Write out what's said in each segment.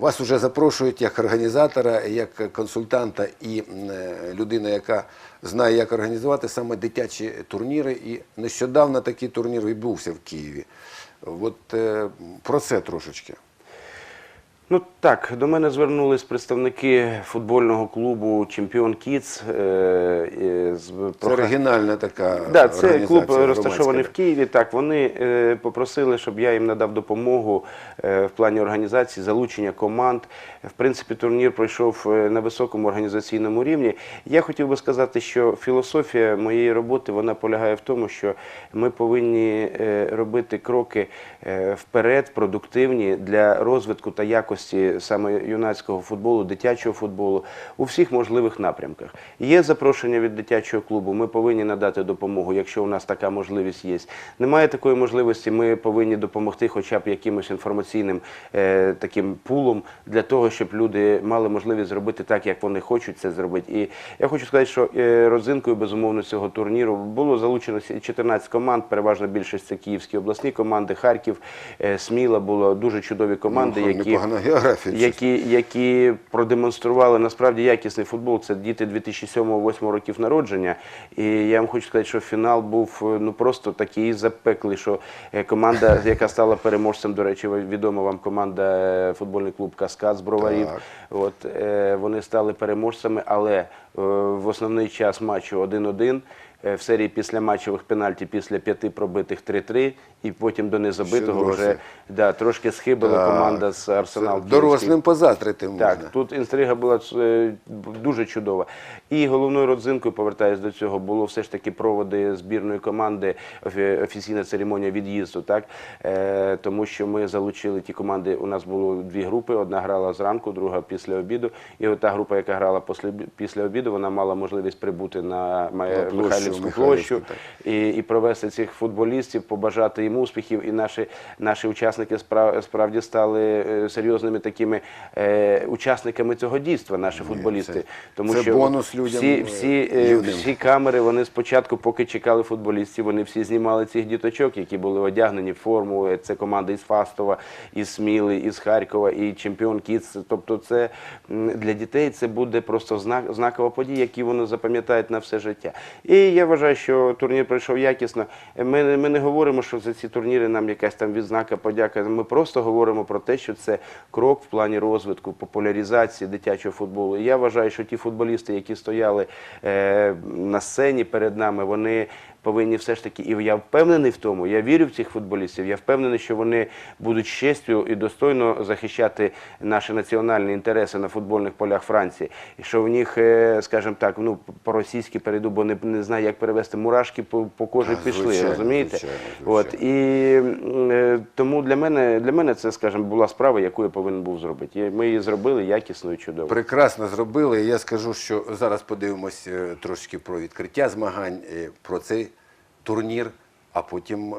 Вас вже запрошують як організатора, як консультанта і е, людина, яка знає, як організувати саме дитячі турніри. І нещодавно такий турнір відбувся в Києві. От е, про це трошечки. Ну так, до мене звернулись представники футбольного клубу Чемпіон Кіц. е, з Це оригінальна така Да, це клуб розташований в. Києві. Так, вони е, попросили, щоб я їм надав допомогу е, в плані організації, залучення команд. В принципі, турнір пройшов е, на високому організаційному рівні. Я хотів би сказати, що філософія моєї роботи вона полягає в тому, що ми повинні е, робити кроки е, вперед, продуктивні для розвитку та якості саме юнацького футболу, дитячого футболу у всіх можливих напрямках. Є запрошення від дитячого клубу, ми повинні надати допомогу, якщо у нас така можливість є. Немає такої можливості, ми повинні допомогти хоча б якимось інформаційним е, таким пулом для того, щоб люди мали можливість зробити так, як вони хочуть це зробити. І я хочу сказати, що е, родзинкою безумовно цього турніру було залучено 14 команд, переважно більшість це київські обласні команди, Харків, е, Сміла було дуже чудові команди, Ну, які географія. які, які продемонстрували насправді якісний футбол. Це діти 2007-2008 років народження. І я вам хочу сказати, що фінал був е, ну просто такий запеклий, що е, команда, яка стала переможцем, до речі, відома вам команда е, футбольний клуб Каскад з броварів. Так. От вони стали переможцями, але в основний час матчу 1-1. Е, В серії після матчових пенальті після п'яти пробитих 3-3 і потім до незабитого вже да, трошки схибила Так, команда з Арсенал. Дорослим позаздрити можна. Так, тут інтрига була е, дуже чудова. І головною родзинкою, повертаюсь до цього, було все ж таки проводи збірної команди, офі- офіційна церемонія від'їзду, так? Е, тому що ми залучили ті команди. У нас було дві групи: одна грала зранку, друга після обіду. І от та група, яка грала після, після обіду, вона мала можливість прибути на На площу Михайлівську Михайлівську, площу і, і провести цих футболістів, побажати їм успіхів. І наші, наші учасники спра- справді стали е, серйозними такими е, учасниками цього дійства, наші футболісти. це- Тому це що бонус людям, всі, е, всі, е, юним. всі камери, вони спочатку, поки чекали футболістів, вони всі знімали цих діточок, які були одягнені в форму. Це команда із Фастова, із Сміли, із Харкова, і чемпіон Кіц. Тобто, це для дітей це буде просто знак, знакова подія, які вони запам'ятають на все життя. І я вважаю, що турнір пройшов якісно. Ми, ми не говоримо, що за ці турніри нам якась там відзнака, подяка. Ми просто говоримо про те, що це крок в плані розвитку, популяризації дитячого футболу. І я вважаю, що ті футболісти, які стояли е, на сцені перед нами, вони повинні все ж таки, і я впевнений в тому, я вірю в цих футболістів, я впевнений, що вони будуть з честю і достойно захищати наші національні інтереси на футбольних полях Франції. І що в них, е, скажімо так, ну по-російськи перейду, бо не, не знаю, як перевести мурашки по, по кожі А, пішли, звичайно, розумієте? звичайно, От і е, тому для мене для мене це, скажімо, була справа, яку я повинен був зробити. І Ми її зробили якісно і чудово. Прекрасно зробили. Я скажу, що зараз подивимось е, трошки про відкриття змагань, про цей турнір, а потім е,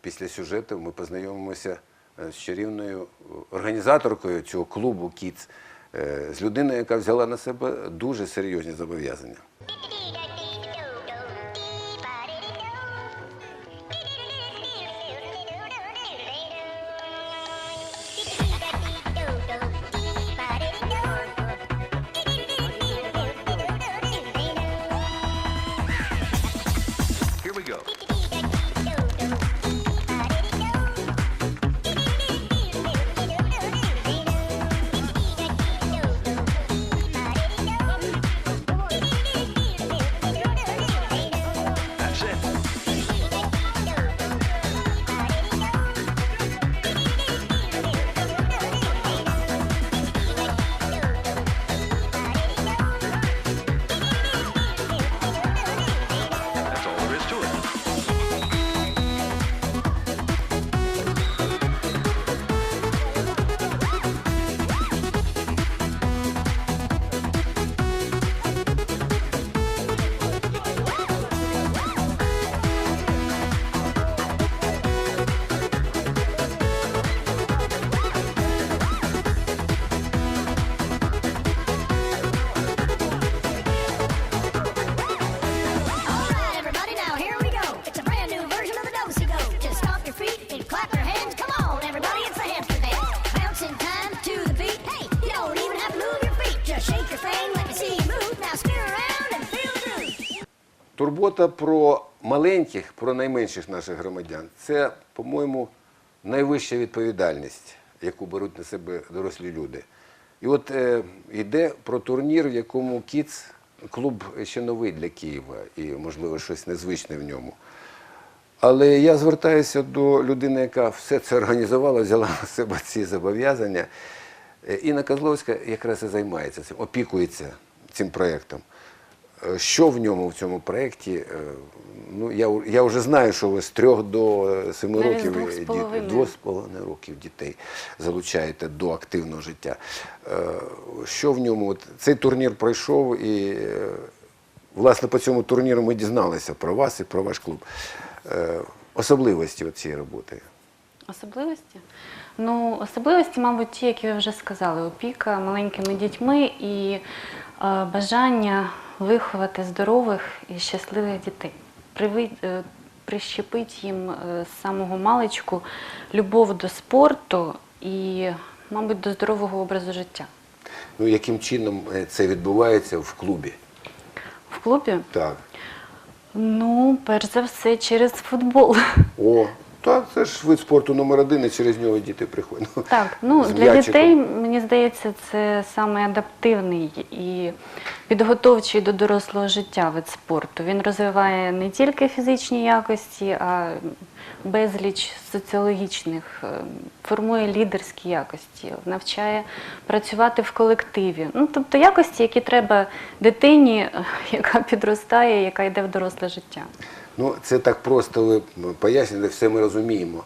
після сюжету ми познайомимося е, з чарівною організаторкою цього клубу Кіц, з людиною, яка взяла на себе дуже серйозні зобов'язання. Турбота про маленьких, про найменших наших громадян це, по-моєму, найвища відповідальність, яку беруть на себе дорослі люди. І от е, йде про турнір, в якому КІЦ клуб ще новий для Києва і, можливо, щось незвичне в ньому. Але я звертаюся до людини, яка все це організувала, взяла на себе ці зобов'язання. Е, Інна Козловська якраз і займається цим, опікується цим проєктом. Що в ньому в цьому проєкті? е, Ну, я, я вже знаю, що ви з трьох до е, семи років двох з половиною. років дітей залучаєте до активного життя. Е, Що в ньому? От Цей турнір пройшов і власне по цьому турніру ми дізналися про вас і про ваш клуб. Особливості цієї роботи. Особливості? Ну, особливості, мабуть, ті, які ви вже сказали: опіка маленькими дітьми і е, бажання виховати здорових і щасливих дітей. Е, прищепити їм е, з самого маличку любов до спорту і, мабуть, до здорового образу життя. Ну, яким чином е, це відбувається в клубі? В клубі, Так. ну, перш за все, через футбол. О, так, це ж вид спорту номер один, і через нього діти приходять. Так, ну З для м'ячиком. дітей мені здається, це саме адаптивний і підготовчий до дорослого життя вид спорту. Він розвиває не тільки фізичні якості, а безліч соціологічних, е, формує лідерські якості, навчає працювати в колективі. Ну, тобто якості, які треба дитині, е, яка підростає, яка йде в доросле життя. Ну, це так просто ви пояснюєте, все ми розуміємо.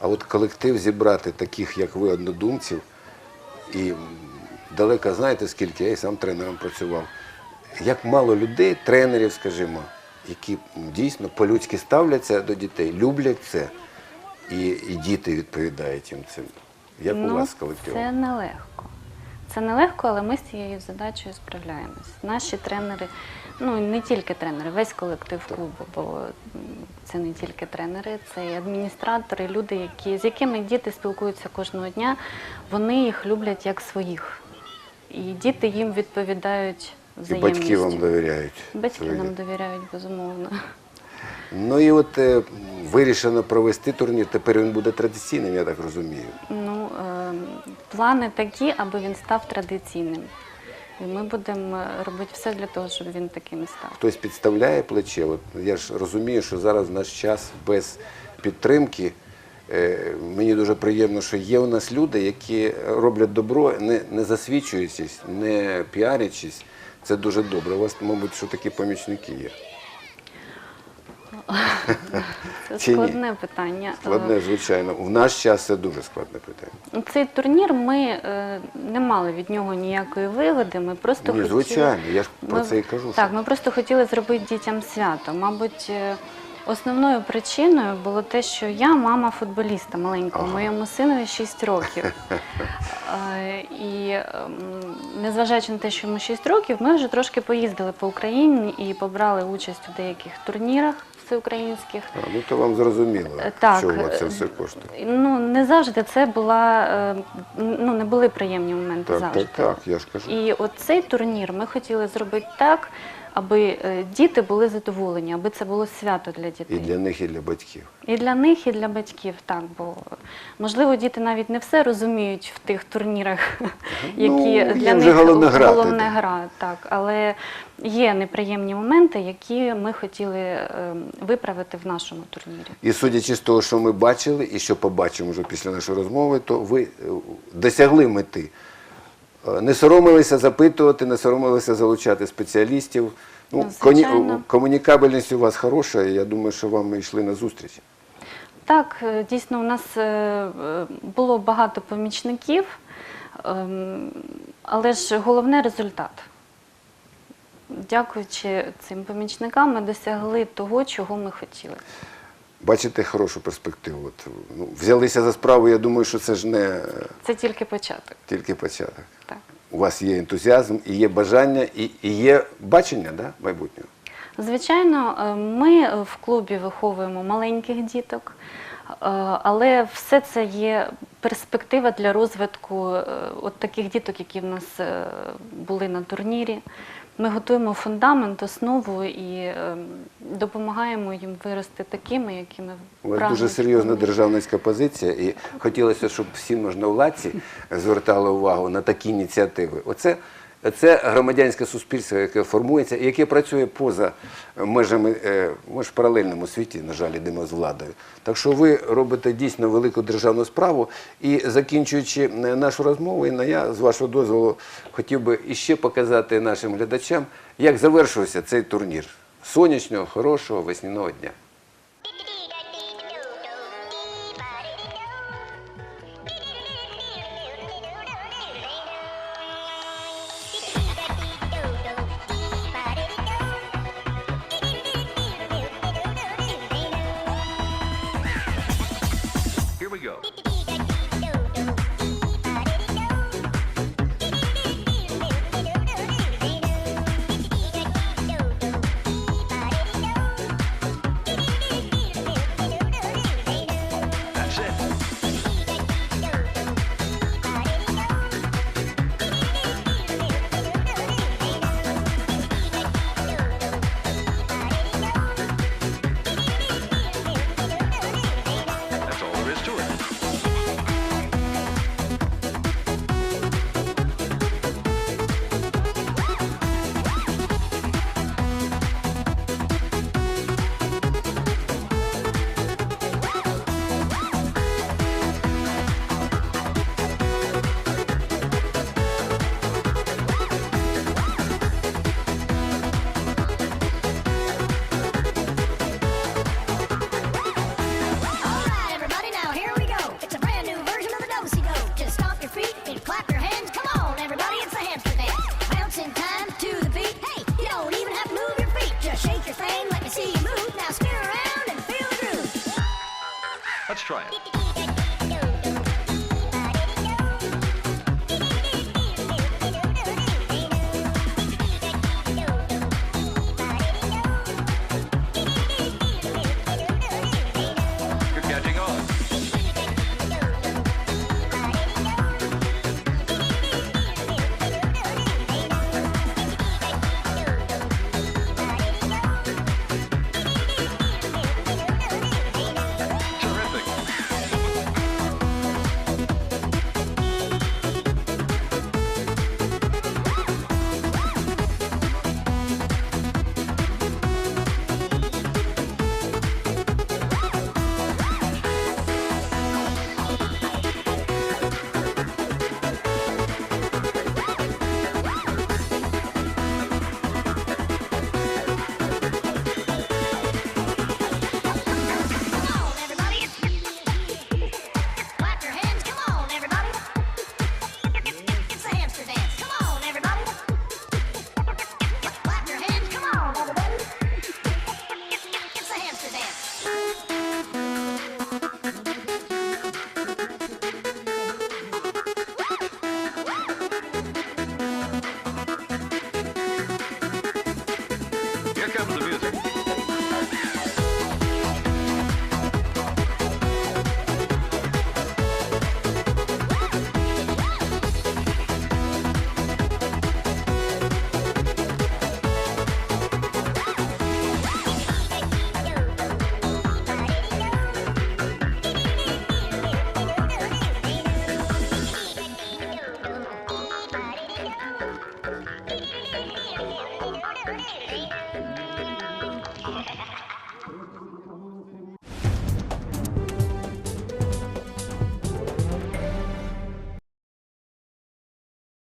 А от колектив зібрати таких, як ви, однодумців, і далеко знаєте, скільки я і сам тренером працював. Як мало людей, тренерів, скажімо, які дійсно по-людськи ставляться до дітей, люблять це, і, і діти відповідають їм цим. Як у вас з колективом? Ну, Це нелегко. Це нелегко, але ми з цією задачею справляємось. Наші тренери, ну не тільки тренери, весь колектив клубу, бо це не тільки тренери, це і адміністратори, люди, які, з якими діти спілкуються кожного дня, вони їх люблять як своїх. І діти їм відповідають І батьки вам довіряють. Батьки свої. нам довіряють, безумовно. Ну і от е, вирішено провести турнір. Тепер він буде традиційним, я так розумію. Ну, е, плани такі, аби він став традиційним. І ми будемо е, робити все для того, щоб він таким став. Хтось підставляє плече. От я ж розумію, що зараз наш час без підтримки. Е, Мені дуже приємно, що є у нас люди, які роблять добро, не, не засвідчуючись, не піарячись. Це дуже добре. У вас, мабуть, що такі помічники є. Це Чи ні? складне питання. Складне, звичайно. В наш час це дуже складне питання. Е, Цей турнір ми е, не мали від нього ніякої вигоди. Ми просто Ні, хотіли... звичайно, я ж про Ми- це і кажу. Так, що- ми просто хотіли зробити дітям свято. Мабуть, е, основною причиною було те, що я мама футболіста маленького, Ага. моєму синові 6 років. Е, І ем, незважаючи на те, що йому 6 років, ми вже трошки поїздили по Україні і побрали участь у деяких турнірах всеукраїнських. А, ну то вам зрозуміло, Е, так, чого це е, все коштує. Ну не завжди це була е, ну не були приємні моменти Так, завжди. так, так, я ж кажу. І оцей турнір ми хотіли зробити так, аби е, діти були задоволені, аби це було свято для дітей. І для них, і для батьків. І для них, і для батьків, так, бо можливо діти навіть не все розуміють в тих турнірах, які Ну, для них головне гра, так. Але є неприємні моменти, які ми хотіли е, виправити в нашому турнірі. І судячи з того, що ми бачили, і що побачимо вже після нашої розмови, то ви е, досягли мети. Е, Не соромилися запитувати, не соромилися залучати спеціалістів. Ну, Ну, коні- комунікабельність у вас хороша, і я думаю, що вам ми йшли на зустріч. Так, е, дійсно, у нас е, було багато помічників, ем, але ж головне результат. Дякуючи цим помічникам, ми досягли того, чого ми хотіли. Бачите хорошу перспективу. От, ну, взялися за справу, я думаю, що це ж не е, Це тільки початок. тільки початок. Так. У вас є ентузіазм, і є бажання, і, і є бачення да, майбутнього. Звичайно, е, ми в клубі виховуємо маленьких діток. Але все це є перспектива для розвитку е, от таких діток, які в нас е, були на турнірі. Ми готуємо фундамент, основу і е, допомагаємо їм вирости такими, якими У вас прагнуть дуже серйозна державницька позиція, і хотілося, щоб всі можновладці звертали увагу на такі ініціативи. Оце це громадянське суспільство, яке формується і яке працює поза межами. е, Ми ж в паралельному світі, на жаль, йдемо з владою. Так що ви робите дійсно велику державну справу. І закінчуючи е, нашу розмову, Інна, я з вашого дозволу хотів би іще показати нашим глядачам, як завершився цей турнір сонячного, хорошого весняного дня. try it. Yeah.